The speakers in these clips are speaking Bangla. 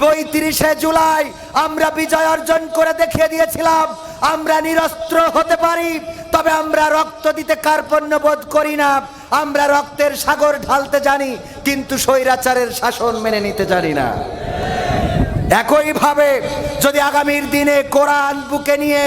পঁয়ত্রিশে জুলাই আমরা বিজয় অর্জন করে দেখিয়ে দিয়েছিলাম, আমরা নিরস্ত্র হতে পারি, তবে আমরা রক্ত দিতে কার্পণ্য বোধ করি না, আমরা রক্তের সাগর ঢালতে জানি, কিন্তু স্বৈরাচারের শাসন মেনে নিতে জানি না। একইভাবে যদি আগামীর দিনে কোরআন বুকে নিয়ে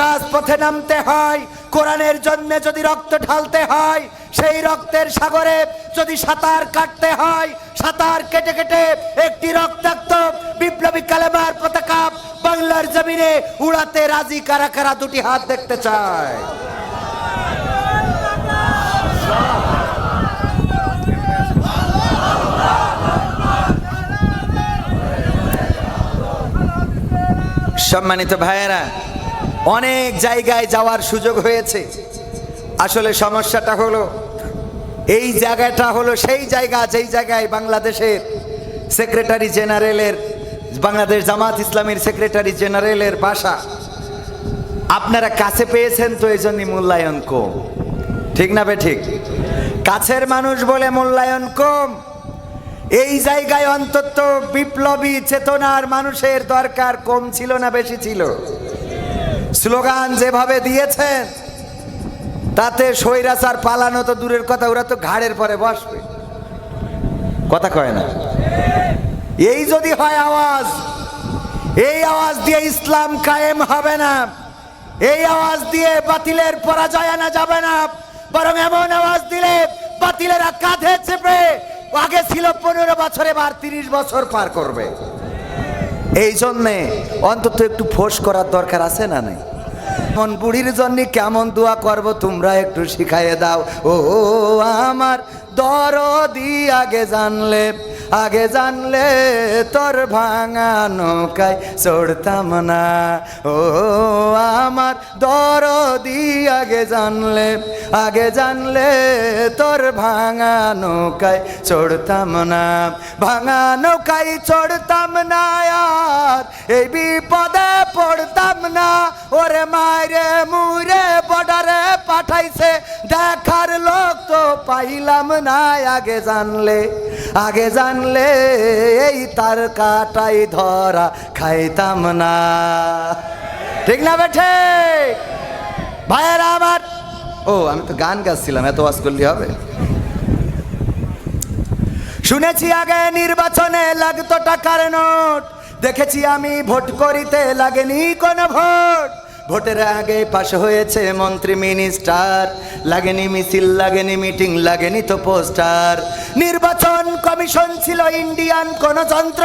রাজপথে নামতে হয়, কোরআনের জন্য যদি রক্ত ঢালতে হয় সেই রক্তের সাগরে যদি সাঁতার কাটতে হয়, সাঁতার কেটে কেটে একটি রক্তাক্ত বিপ্লবী কালেমার পতাকা বাংলার জমিনে উড়াতে রাজি কারা কারা? দুটি হাত দেখতে চায়। সম্মানিত ভাইয়েরা, অনেক জায়গায় যাওয়ার সুযোগ হয়েছে। আসলে সমস্যাটা হলো, এই জায়গাটা হলো সেই জায়গা, যেই জায়গায় বাংলাদেশের সেক্রেটারি জেনারেলের বাংলাদেশ জামাত ইসলামীর সেক্রেটারি জেনারেলের বাসা। আপনারা কাছে পেয়েছেন তো এই জন্যই মূল্যায়ন কম। ঠিক না বে ঠিক? কাছের মানুষ বলে মূল্যায়ন কম। এই জায়গায় অন্তত বিপ্লবী, চেতনার মানুষের দরকার কম ছিল না, বেশি ছিল। স্লোগান যেভাবে দিয়েছেন তাতে স্বৈরাচার পালানো তো দূরের কথা, ওরা তো ঘাড়ের পরে বসবে। কথা কয় না। এই যদি হয় আওয়াজ, এই আওয়াজ দিয়ে ইসলাম কায়েম হবে না, এই আওয়াজ দিয়ে বাতিলের পরাজয় আনা যাবে না, বরং এমন আওয়াজ দিলে বাতিলেরা কাঁধে চেপে, আগে ছিল পনেরো বছরে বার তিরিশ বছর পার করবে। এই জন্যে অন্তত একটু ফোর্স করার দরকার আছে না নাই? মন বুড়ির জন্য কেমন দোয়া করব তোমরা একটু শিখাইয়ে দাও। ও, আমার দরদি আগে জানলে আগে জানলে তোর ভাঙা নৌকায় চড়তাম না। ও দরদি আগে জানলে আগে জানলে তোর ভাঙা নৌকায় চড়তাম না। ভাঙা নৌকায় চড়তাম না আর, এই বিপদে পড়তাম না। ওরে মায়েরে মুরে বর্ডারে পাঠাইছে, দেখার লোক তো পাইলাম না। আগে জানলে আগে জানলে এই তার কাটাই ধরা খাইতাম না। ঠিক না বেঠে? ভাইয়েরা আমার ও আমি তো গান গাচ্ছিলাম এত ওয়াজ করলে হবে। শুনেছি আগে নির্বাচনে লাগতো টাকার নোট দেখেছি আমি ভোট করিতে লাগেনি কোন ভোট। ভোটের আগে পাশ হয়েছে মন্ত্রী মিনিস্টার লাগেনি মিছিল লাগেনি মিটিং লাগেনি তো পোস্টার। নির্বাচন কমিশন ছিল ইন্ডিয়ান কোন যন্ত্র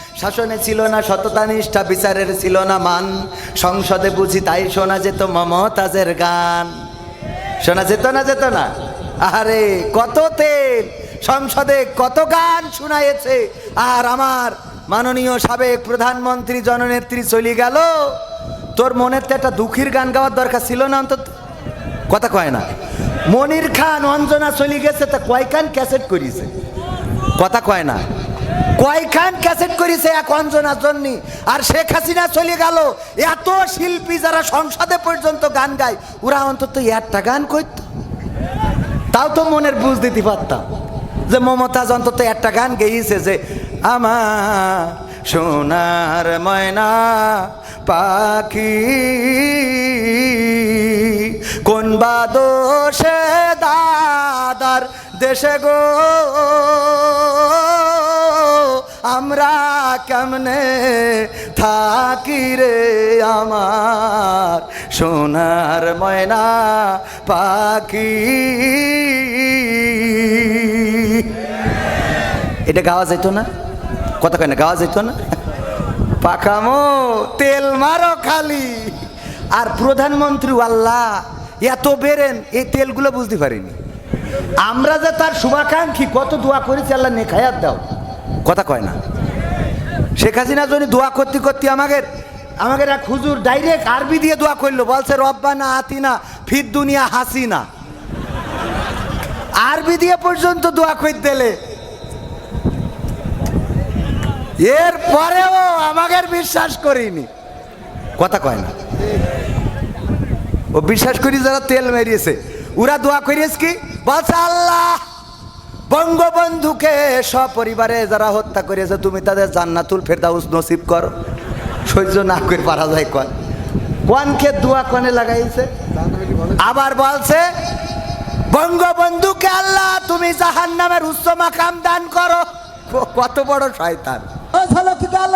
শাসনে ছিল না সততা, নিষ্ঠা, বিচারের ছিল না মান। সংসদে বুঝি তাই শোনা যেত মমতাজের গান। শোনা যেত না যেত না? আরে কত তেল! সংসদে কত গান শোনায়েছে আর আমার মাননীয় সাবেক প্রধানমন্ত্রী জননেত্রী চলে গেল। তোর মনের তো একটা দুঃখীর গান গাওয়ার দরকার ছিল না অন্তত? কথা কয় না। মনির খান, অঞ্জনা চলে গেছে, তা কয় কান ক্যাসেট করিছে? কথা কয় না। কয়খান ক্যাসেট করেছে এক অঞ্জনার জন্য? আর শেখ হাসিনা চলে গেল। এত শিল্পী যারা সংসদে পর্যন্ত গান গায়, ওরা অন্তত একটা গান করত। তাও তো মনের বুঝ দিতে পারতাম যে মমতাজ অন্তত একটা গান গেয়েছে যে আমার সোনার ময়না পাখি, কোন বা দোষে দাদার দেশে গো? আমরা কেমনে থাকি রে আমার সোনার ময়না পাখি? এটা গাওয়া যেত না? কথা কয় না, গাওয়া যেত না? পাকামো তেল মারো খালি। আর প্রধানমন্ত্রী, আল্লাহ, এত বেরেন, এই তেলগুলো বুঝতে পারিনি। আমরা যে তার শুভাকাঙ্ক্ষী, কত দোয়া করেছি, আল্লাহ নেখায়াত দাও। কথা কয় না। শেখ হাসিনা যদি দোয়া করতে করতে আমাকে আমাকে এক হুজুর ডাইরেক্ট আরবি দিয়ে দোয়া করল, বলছে, রব্বানা আতিনা ফির দুনিয়া হাসিনা। আরবি দিয়ে পর্যন্ত দোয়া করে দিলে। এর পরেও আমাদের বিশ্বাস করিনি। কথা কয় না। ও বিশ্বাস করি যারা তেল মেরিয়েছে, ওরা দোয়া করিয়েছে কি? বলছে, আল্লাহ বঙ্গবন্ধুকে সপরিবারে যারা হত্যা করিয়েছে তুমি তাদের জান্নাতুল ফেরদাউস নসিব কর। সহ্য না করে পারা যায় কন। কনকে দোয়া কনে লাগাইছে। আবার বলছে, বঙ্গবন্ধুকে আল্লাহ, তুমি জাহান নামের উচ্চ মাকাম দান করো। কত বড় শয়তান। গেল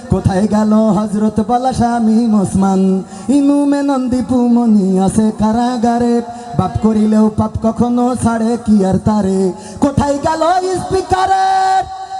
কোথায় গেল হজরত বলা স্বামী মুসমান? ইনুমে নন্দীপু মনি আছে কারাগারে। বাপ করিলেও পাপ কখনো ছাড়ে, কি আর তারে? কোথায় গেল স্পিকারের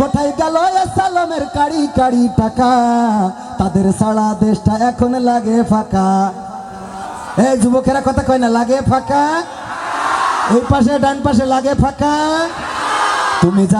কোথায় গেল সালামের কাড়ি কাড়ি টাকা? তাদের সারা দেশটা এখন লাগে ফাঁকা। এই যুবকেরা কথা কয় না, লাগে ফাঁকা? এই পাশে, ডান পাশে লাগে ফাঁকা? তুমি যার